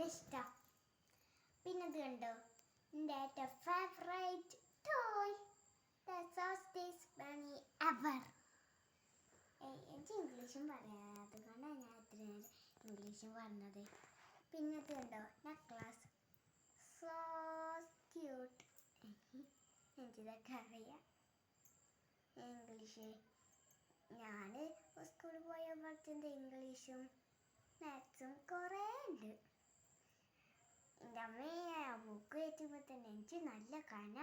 ഇഷ്ടം പിന്നെ ഇത് കണ്ടോ എൻ്റെ ഏറ്റവും ഫേവറേറ്റ് ടോയ് ബണി എവർ എനിക്ക് ഇംഗ്ലീഷും പറയാം അതുകൊണ്ടാണ് ഞാൻ ഇത്ര നേരം ഇംഗ്ലീഷും പറഞ്ഞത് പിന്നെ ഇത് കണ്ടോ നെക്ലാസ് സോ ക്യൂട്ട് എനിക്കിതൊക്കെ അറിയാം ഇംഗ്ലീഷ് ഞാൻ സ്കൂളിൽ പോയ പഠിച്ചത് ഇംഗ്ലീഷും മാത്സും എന്റെ ആ ബുക്ക് കയറ്റുമ്പോൾ തന്നെ എനിക്ക് നല്ല കന.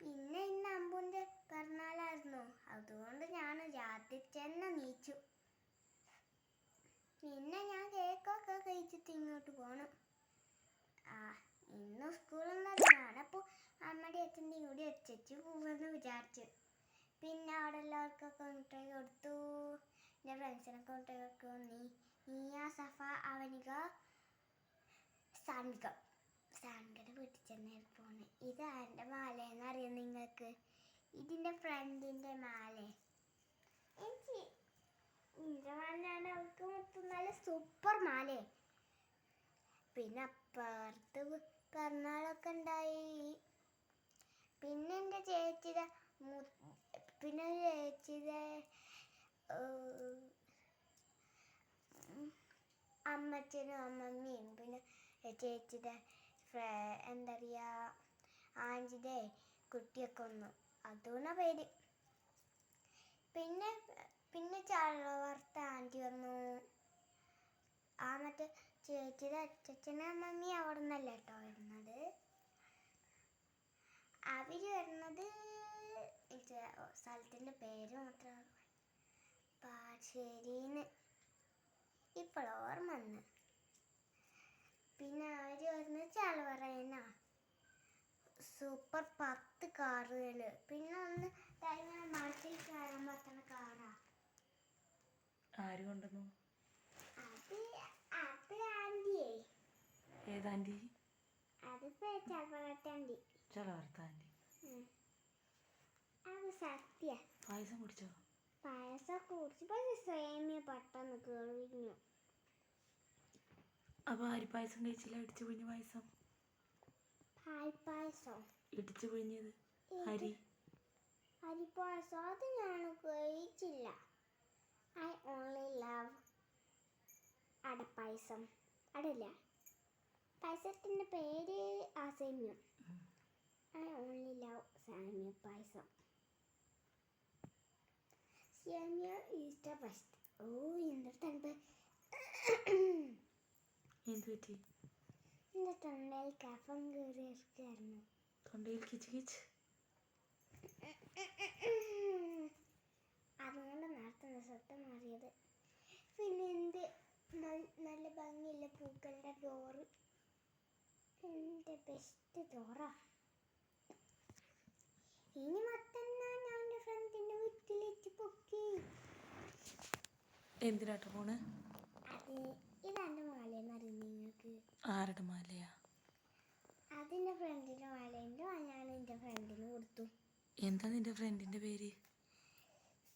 പിന്നെ ഇന്ന് അമ്പുന്റെ പിറന്നാളായിരുന്നു. അതുകൊണ്ട് ഞാൻ രാത്രി തന്നെ നീച്ചു. പിന്നെ ഞാൻ കേക്കൊക്കെ കഴിച്ചിട്ട് ഇങ്ങോട്ട് പോകണം ആ ഇന്ന് സ്കൂളൊന്നും ഞാനപ്പോൾ അമ്മയുടെ അച്ഛന്റെ കൂടി എത്തിച്ച് പോവെന്ന് വിചാരിച്ചു. പിന്നെ അവിടെ എല്ലാവർക്കൊക്കെ മിഠായി കൊടുത്തു. എന്റെ ഫ്രണ്ട്സിനൊക്കെ മിഠായി കൊടുത്തു. നീ നീയ സഫ അവനിക സാൻവിക സാൻവികയുടെ വീട്ടിൽ ചെന്നായിരുന്നു പോണേ ഇത് എന്റെ മാലയെന്ന് അറിയാം നിങ്ങൾക്ക്? ഇതിന്റെ ഫ്രണ്ടിന്റെ മാല. എനിക്ക് ഇതിന്റെ മാലയാണ് അവൾക്ക് മൊത്തം നല്ല സൂപ്പർ മാലേ. പിന്നെ അപ്പുറത്ത് പിറന്നാളൊക്കെ ഉണ്ടായി. പിന്നെ എന്റെ ചേച്ചിയുടെ മു- പിന്നെ ചേച്ചിയുടെ അമ്മച്ചനും അമ്മമ്മയും. പിന്നെ ചേച്ചിയുടെ എന്താ പറയുക ആന്റിയുടെ കുട്ടിയൊക്കെ വന്നു. അതുകൊണ്ടാ പേര് പിന്നെ പിന്നെ ചാളവർത്ത ആന്റി വന്നു. ആ മറ്റേ ചേച്ചിയുടെ അച്ഛനും അമ്മമ്മി അവിടെ നിന്നല്ല കേട്ടോ വരുന്നത്? അവർ വരുന്നത് സ്ഥലത്തിന്റെ പേര് മാത്രമാണ് പാശ്ശേരിന്ന്. ഇപ്പോൾ ഓർമ്മ വന്ന്. പിന്നെ വരുന്നത് ചളവറേന്നാ സൂപ്പർ പത്ത് കാറുകൾ പിന്നെ ഒന്ന് ഇങ്ങനെ മരത്തിൽ കയറാൻ പറ്റുന്ന കാറാ. ആര് കൊണ്ടുവന്നു? അത് അത് ആന്റിയേ. ഏതാന്റി അത് ചളവറട്ടാന്റി ചളവർത്ത ആന്റി. അത് സത്യ. പായസം കുടിച്ചോ? പായസം കുടിച്ചപ്പോ സേമിയ പെട്ടെന്ന് കേറിഞ്ഞു അപ്പോൾ അരിപ്പായസം പായസം കഴിച്ചില്ല? ഇടിച്ചു പിഴിഞ്ഞ പായസം? പാൽപ്പായസം ഇടിച്ചു പിഴിഞ്ഞത്. അരി. അരിപ്പായസം അത് ഞാൻ കഴിച്ചില്ല ഐ ഓൺലി ലവ് അടപ്പായസം. അടല്ല പായസത്തിന്റെ പേര് ഉം. ഐ ഓൺലി ലവ് സാമ്യ പായസം. സേമിയ ഈസ് ഫസ്റ്റ് ഓ എന്തൊരു തണുപ്പ്. എന്ത് പറ്റി എന്റെ തൊണ്ടയിൽ കഫം കയറി ഇരിക്കായിരുന്നു തൊണ്ടയിൽ കിച്ച് കിച്ച്. അതുകൊണ്ട് നേരത്തെ ശബ്ദം മാറിയത്. പിന്നെ എന്ത്? നല്ല ഭംഗിയുള്ള പൂക്കളുടെ ഡോറ്. എന്റെ ബെസ്റ്റ് ഡോറാ. ഇനി മറ്റന്നാ ഞാൻ എന്റെ ഫ്രണ്ടിന്റെ വീട്ടിലേക്ക് പൊക്കി. എന്തിനാട്ടോ പോണ് അത് ഇതെന്റെ മാലയെന്ന് അറിയും നിങ്ങൾക്ക് ആരുടെ മാലയാ? അതിന്റെ ഫ്രണ്ടിന്റെ മാലയുണ്ട് ഞാൻ എന്റെ ഫ്രണ്ടിന് കൊടുത്തു. എന്താ നിന്റെ ഫ്രണ്ടിന്റെ പേര്?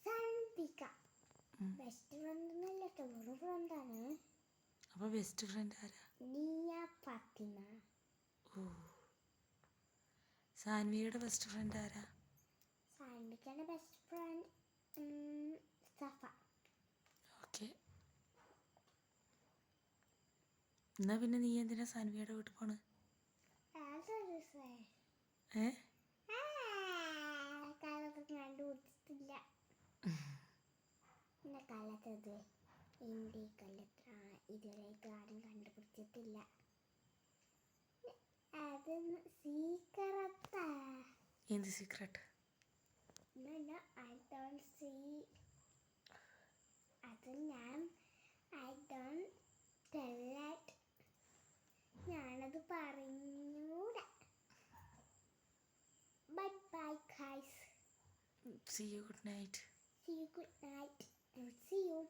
സൺപിക ബെസ്റ്റ് ഫ്രണ്ട് എന്നല്ല ടൂറ് ഫ്രണ്ടാണ് അപ്പോൾ ബെസ്റ്റ് ഫ്രണ്ട് ആരാ? നിയ ഫാത്തിമ. ഓ. സാൻവിയുടെ ബെസ്റ്റ് ഫ്രണ്ട് ആരാ? സാൻവിക്കയുടെ ബെസ്റ്റ് ഫ്രണ്ട് സഫ. എന്നാ പിന്നെ നീ എന്തിനാ സാൻവിയുടെ വീട്ടിൽ പോണ്? സേ ഏ? കാലത്ത് കണ്ടുപിടിച്ചിട്ടില്ല എന്റെ കാലത്തത് എന്റെ കാലത്ത് ഇതുവരെയായിട്ട് ആരും കണ്ടുപിടിച്ചിട്ടില്ല അത് എന്ത് secret no, See you good night. See you good night and see you.